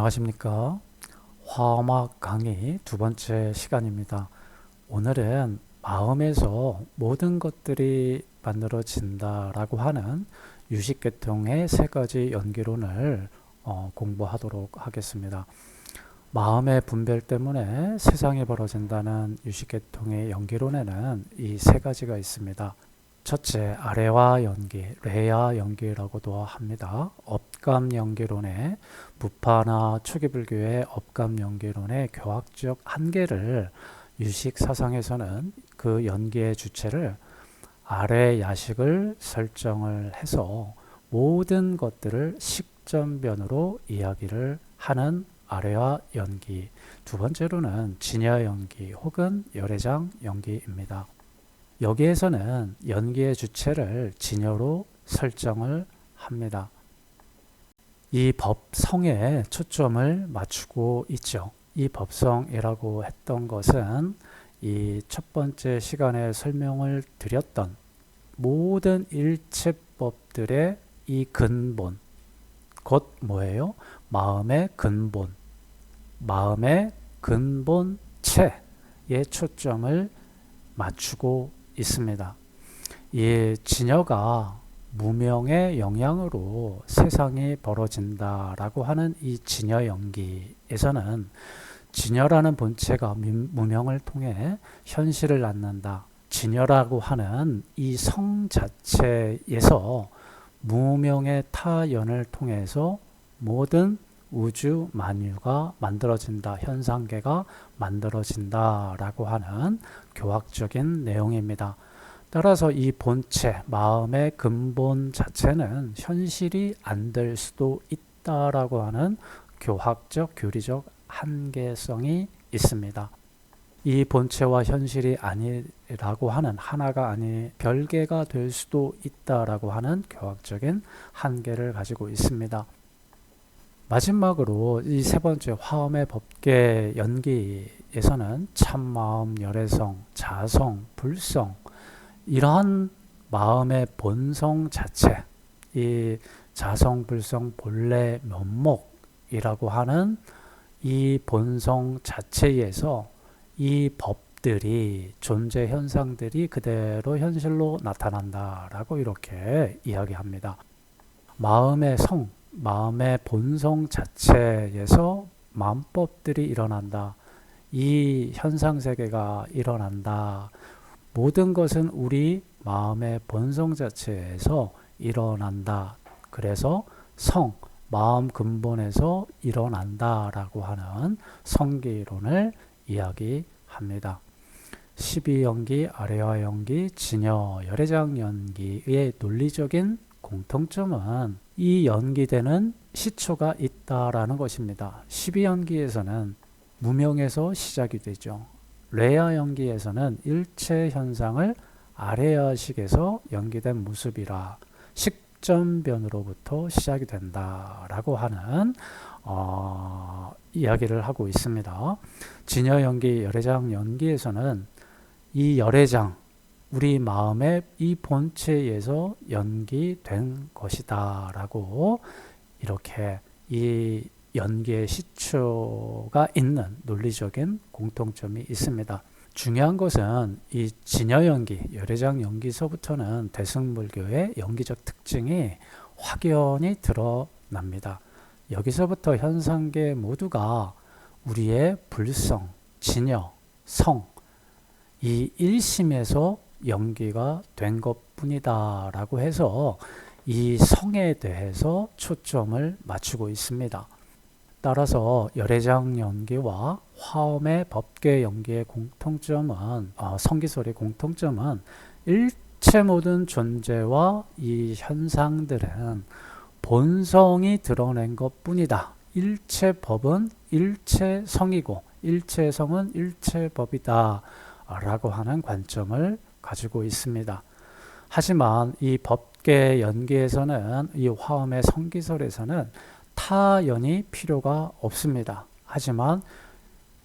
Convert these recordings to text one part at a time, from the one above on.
안녕하십니까. 화음악 강의 두 번째 시간입니다. 오늘은 마음에서 모든 것들이 만들어진다 라고 하는 유식계통의 세 가지 연기론을 어, 공부하도록 하겠습니다. 마음의 분별 때문에 세상이 벌어진다는 유식계통의 연기론에는 이 세 가지가 있습니다. 첫째, 아래와 연기, 레야 연기라고도 합니다. 업감 연기론의 부파나 초기불교의 업감 연기론의 교학적 한계를 유식 사상에서는 그 연기의 주체를 아래 야식을 설정을 해서 모든 것들을 식전변으로 이야기를 하는 아래와 연기. 두 번째로는 진여 연기 혹은 열애장 연기입니다. 여기에서는 연기의 주체를 진여로 설정을 합니다. 이 법성에 초점을 맞추고 있죠. 이 법성이라고 했던 것은 이 첫 번째 시간에 설명을 드렸던 모든 일체법들의 이 근본, 곧 뭐예요? 마음의 근본, 마음의 근본체에 초점을 맞추고 있습니다. 이 진여가 무명의 영향으로 세상이 벌어진다라고 하는 이 진여 연기에서는 진여라는 본체가 무명을 통해 현실을 낳는다. 진여라고 하는 이 성 자체에서 무명의 타연을 통해서 모든 우주 만유가 만들어진다. 현상계가 만들어진다라고 하는 교학적인 내용입니다. 따라서 이 본체, 마음의 근본 자체는 현실이 안 될 수도 있다라고 하는 교학적, 교리적 한계성이 있습니다. 이 본체와 현실이 아니라고 하는 하나가 아니 별개가 될 수도 있다라고 하는 교학적인 한계를 가지고 있습니다. 마지막으로 이 세 번째 화음의 법계 연기에서는 참마음, 열애성, 자성, 불성 이러한 마음의 본성 자체, 이 자성, 불성, 본래, 면목이라고 하는 이 본성 자체에서 이 법들이 존재 현상들이 그대로 현실로 나타난다라고 이렇게 이야기합니다. 마음의 성, 마음의 본성 자체에서 마음법들이 일어난다. 이 현상 세계가 일어난다. 모든 것은 우리 마음의 본성 자체에서 일어난다. 그래서 성, 마음 근본에서 일어난다라고 하는 성기론을 이야기합니다. 12연기, 아래와 연기, 진여, 열애장 연기의 논리적인 공통점은 이 연기되는 시초가 있다라는 것입니다. 12연기에서는 무명에서 시작이 되죠. 레아 연기에서는 일체 현상을 아래아식에서 연기된 모습이라 식전변으로부터 시작이 된다라고 하는 어, 이야기를 하고 있습니다. 진여 연기, 열애장 연기에서는 이 열애장 우리 마음의 이 본체에서 연기된 것이다 라고 이렇게 이 연기의 시초가 있는 논리적인 공통점이 있습니다. 중요한 것은 이 진여 연기, 열애장 연기서부터는 대승불교의 연기적 특징이 확연히 드러납니다. 여기서부터 현상계 모두가 우리의 불성, 진여, 성, 이 일심에서 연기가 된 것뿐이다 라고 해서 이 성에 대해서 초점을 맞추고 있습니다. 따라서 열애장 연기와 화엄의 법계 연기의 공통점은 어, 성기설의 공통점은 일체 모든 존재와 이 현상들은 본성이 드러낸 것뿐이다. 일체 법은 일체 성이고 일체 성은 일체 법이다. 라고 하는 관점을 가지고 있습니다. 하지만 이 법계 연기에서는 이 화엄의 성기설에서는 타연이 필요가 없습니다. 하지만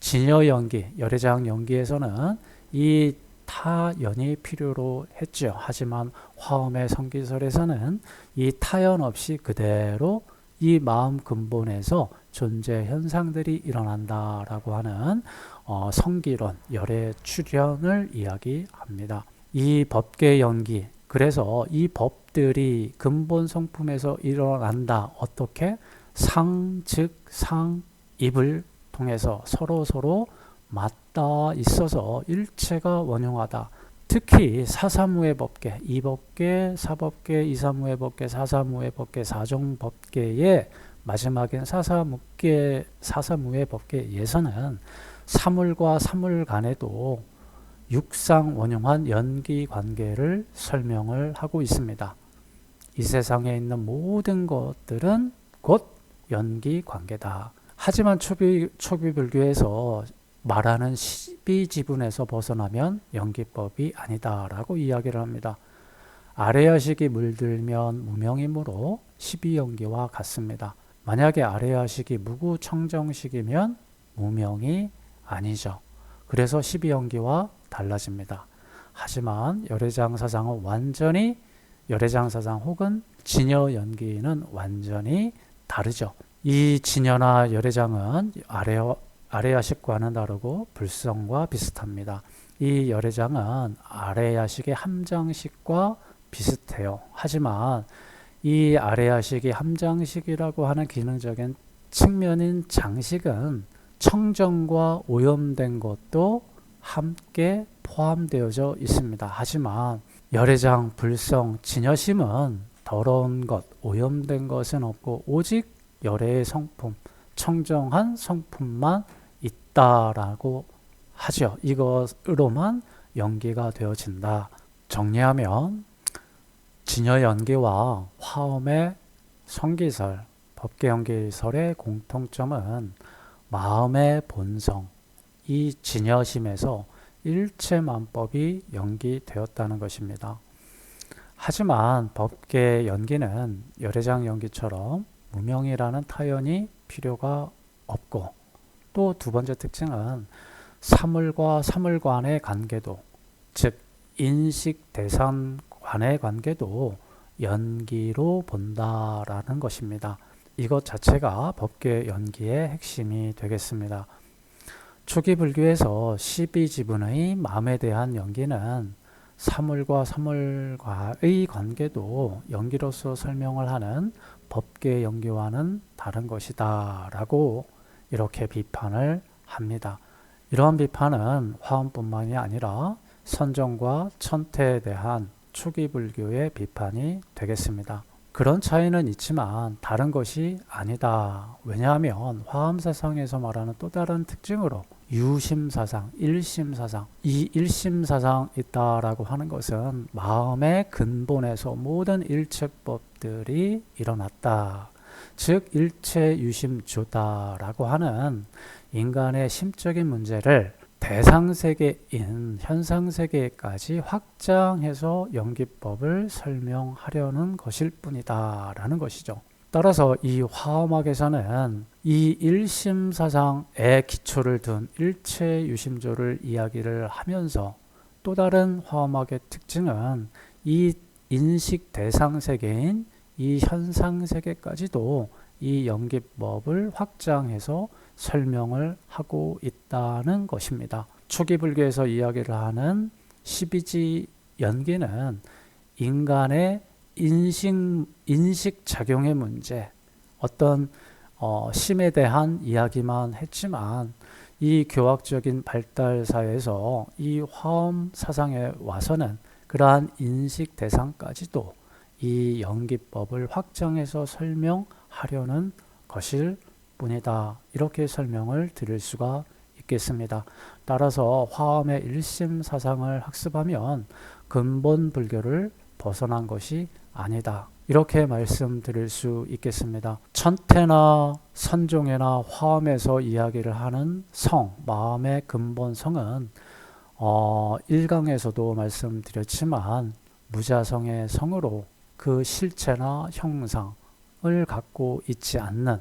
진여 연기, 열애장 연기에서는 이 타연이 필요로 했죠. 하지만 화엄의 성기설에서는 이 타연 없이 그대로 이 마음 근본에서 존재 현상들이 일어난다라고 하는 어, 성기론 열의 출현을 이야기합니다. 이 법계 연기 그래서 이 법들이 근본 성품에서 일어난다. 어떻게? 상, 즉, 상, 입을 통해서 서로 서로 맞닿아 있어서 일체가 원용하다. 특히 사사무의 법계, 이법계, 사법계, 이사무의 법계, 사사무의 법계, 사종법계의 마지막엔 사사무계, 사사무의 법계에서는 사물과 사물 간에도 육상 원용한 연기 관계를 설명을 하고 있습니다. 이 세상에 있는 모든 것들은 곧 연기 관계다. 하지만 초비, 초비불교에서 말하는 12지분에서 벗어나면 연기법이 아니다라고 이야기를 합니다. 아래야식이 물들면 무명이므로 12연기와 같습니다. 만약에 아래야식이 무구청정식이면 무명이 아니죠. 그래서 12연기와 달라집니다. 하지만 열애장 사상은 완전히 열애장 사상 혹은 진여 연기는 완전히 다르죠. 이 진여나 열애장은 아래 아래야식과는 다르고 불성과 비슷합니다. 이 열애장은 아래야식의 함장식과 비슷해요. 하지만 이 아래야식이 함장식이라고 하는 기능적인 측면인 장식은 청정과 오염된 것도 함께 포함되어져 있습니다. 하지만 열애장, 불성, 진여심은 더러운 것, 오염된 것은 없고 오직 열애의 성품, 청정한 성품만 있다라고 하죠. 이것으로만 연기가 되어진다. 정리하면 진여 연기와 화엄의 성기설, 법계 연기설의 공통점은 마음의 본성, 이 진여심에서 일체만법이 연기되었다는 것입니다. 하지만 법계 연기는 열애장 연기처럼 무명이라는 타연이 필요가 없고 또 두 번째 특징은 사물과 사물간의 관계도 즉 인식 대상 간의 관계도 연기로 본다라는 것입니다. 이것 자체가 법계 연기의 핵심이 되겠습니다. 초기 불교에서 12지분의 마음에 대한 연기는 사물과 사물과의 관계도 연기로서 설명을 하는 법계 연기와는 다른 것이다 라고 이렇게 비판을 합니다. 이러한 비판은 화엄뿐만이 아니라 선정과 천태에 대한 초기 불교의 비판이 되겠습니다. 그런 차이는 있지만 다른 것이 아니다. 왜냐하면 화엄사상에서 말하는 또 다른 특징으로 유심사상, 일심사상, 이 일심사상 있다라고 하는 것은 마음의 근본에서 모든 일체법들이 일어났다. 즉 일체유심조다라고 하는 인간의 심적인 문제를 대상 세계인 현상 세계까지 확장해서 연기법을 설명하려는 것일 뿐이다 라는 것이죠. 따라서 이 화엄학에서는 이 일심사상에 기초를 둔 일체 유심조를 이야기를 하면서 또 다른 화엄학의 특징은 이 인식 대상 세계인 이 현상 세계까지도 이 연기법을 확장해서 설명을 하고 있다는 것입니다. 초기 불교에서 이야기를 하는 12지 연기는 인간의 인식, 인식 작용의 문제, 어떤 어, 심에 대한 이야기만 했지만 이 교학적인 발달 사회에서 이 화엄 사상에 와서는 그러한 인식 대상까지도 이 연기법을 확장해서 설명하려는 것일 뿐이다. 이렇게 설명을 드릴 수가 있겠습니다. 따라서 화엄의 일심 사상을 학습하면 근본 불교를 벗어난 것이 아니다. 이렇게 말씀드릴 수 있겠습니다. 천태나 선종에나 화엄에서 이야기를 하는 성, 마음의 근본 성은 어, 1강에서도 말씀드렸지만 무자성의 성으로 그 실체나 형상을 갖고 있지 않는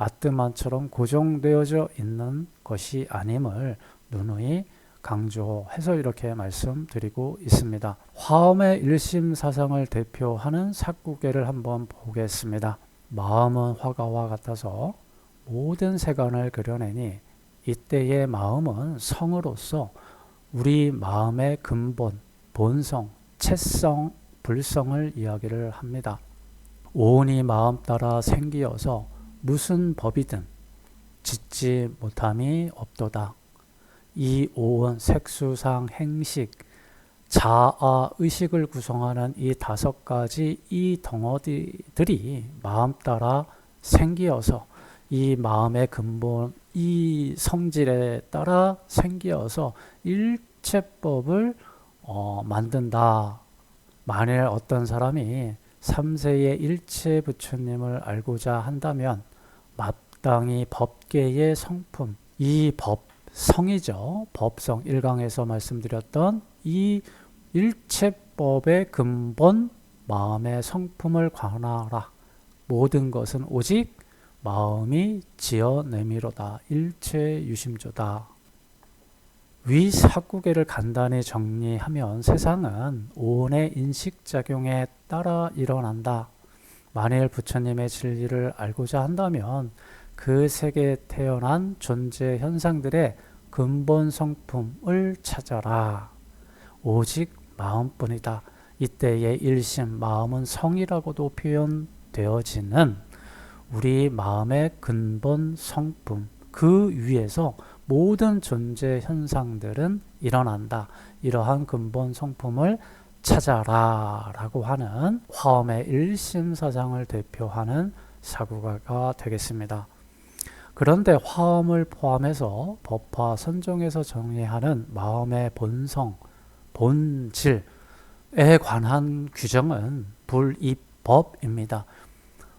아뜨만처럼 고정되어져 있는 것이 아님을 누누이 강조해서 이렇게 말씀드리고 있습니다. 화엄의 일심 사상을 대표하는 사구계를 한번 보겠습니다. 마음은 화가와 같아서 모든 세간을 그려내니 이때의 마음은 성으로서 우리 마음의 근본, 본성, 채성, 불성을 이야기를 합니다. 오온이 마음 따라 생기어서 무슨 법이든 짓지 못함이 없도다. 이 오온 색수상 행식 자아 의식을 구성하는 이 다섯 가지 이 덩어리들이 마음 따라 생기어서 이 마음의 근본 이 성질에 따라 생기어서 일체법을 어, 만든다. 만일 어떤 사람이 3세의 일체 부처님을 알고자 한다면 마땅히 법계의 성품, 이 법성이죠. 법성 1강에서 말씀드렸던 이 일체법의 근본 마음의 성품을 관하라. 모든 것은 오직 마음이 지어내미로다. 일체 유심조다. 위 사구계를 간단히 정리하면 세상은 오온의 인식작용에 따라 일어난다. 만일 부처님의 진리를 알고자 한다면 그 세계에 태어난 존재 현상들의 근본 성품을 찾아라. 오직 마음뿐이다. 이때의 일심 마음은 성이라고도 표현되어지는 우리 마음의 근본 성품 그 위에서 모든 존재 현상들은 일어난다. 이러한 근본 성품을 찾아라 라고 하는 화엄의 일심 사상을 대표하는 사구가가 되겠습니다. 그런데 화엄을 포함해서 법화 선종에서 정리하는 마음의 본성, 본질에 관한 규정은 불입법입니다.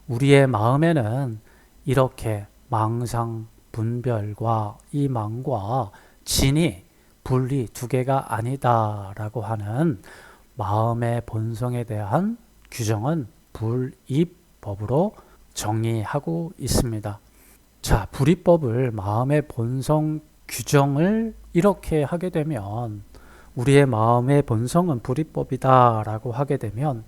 우리의 마음에는 이렇게 망상, 분별과 이 망과 진이 분리 두 개가 아니다라고 하는 마음의 본성에 대한 규정은 불입법으로 정의하고 있습니다. 자, 불입법을 마음의 본성 규정을 이렇게 하게 되면 우리의 마음의 본성은 불입법이다라고 하게 되면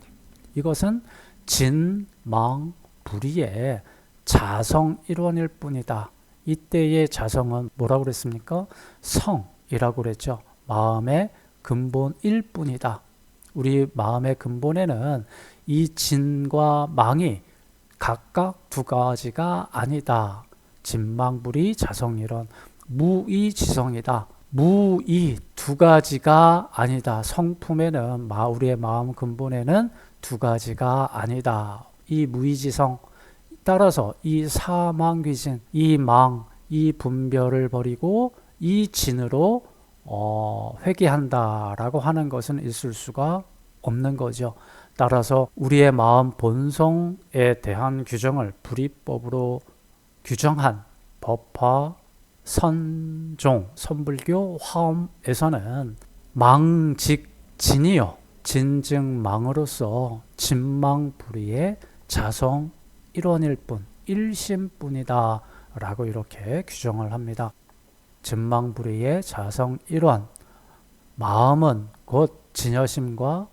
이것은 진, 망, 불의의 자성 일원일 뿐이다. 이때의 자성은 뭐라고 그랬습니까? 성이라고 그랬죠. 마음의 근본일 뿐이다. 우리 마음의 근본에는 이 진과 망이 각각 두 가지가 아니다. 진망불이 자성이론 무이지성이다. 무이 두 가지가 아니다. 성품에는 우리의 마음 근본에는 두 가지가 아니다. 이 무이지성 따라서 이 사망귀신, 이 망, 이 분별을 버리고 이 진으로 어, 회귀한다라고 하는 것은 있을 수가 없는 거죠. 따라서 우리의 마음 본성에 대한 규정을 불이법으로 규정한 법화 선종 선불교 화엄에서는 망직진이요 진증망으로서 진망불의의 자성 일원일 뿐 일심뿐이다 라고 이렇게 규정을 합니다. 진망불의의 자성 일원 마음은 곧 진여심과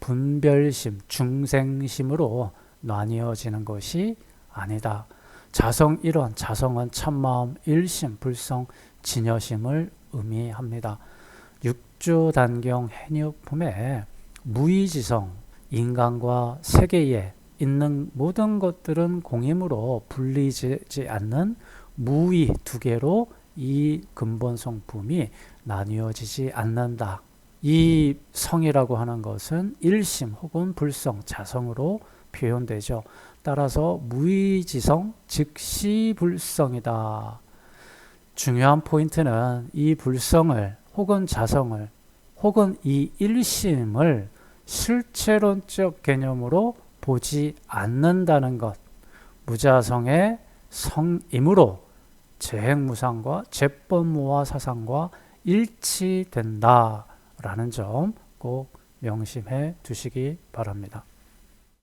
분별심, 중생심으로 나뉘어지는 것이 아니다. 자성 일원, 자성은 참마음, 일심, 불성, 진여심을 의미합니다. 육조 단경 해녀품에 무의지성, 인간과 세계에 있는 모든 것들은 공임으로 분리되지 않는 무의 두 개로 이 근본 성품이 나뉘어지지 않는다. 이 성이라고 하는 것은 일심 혹은 불성, 자성으로 표현되죠. 따라서 무의지성, 즉 시 불성이다. 중요한 포인트는 이 불성을 혹은 자성을 혹은 이 일심을 실체론적 개념으로 보지 않는다는 것. 무자성의 성임으로 재행무상과 재법무와 사상과 일치된다라는 점 꼭 명심해 두시기 바랍니다.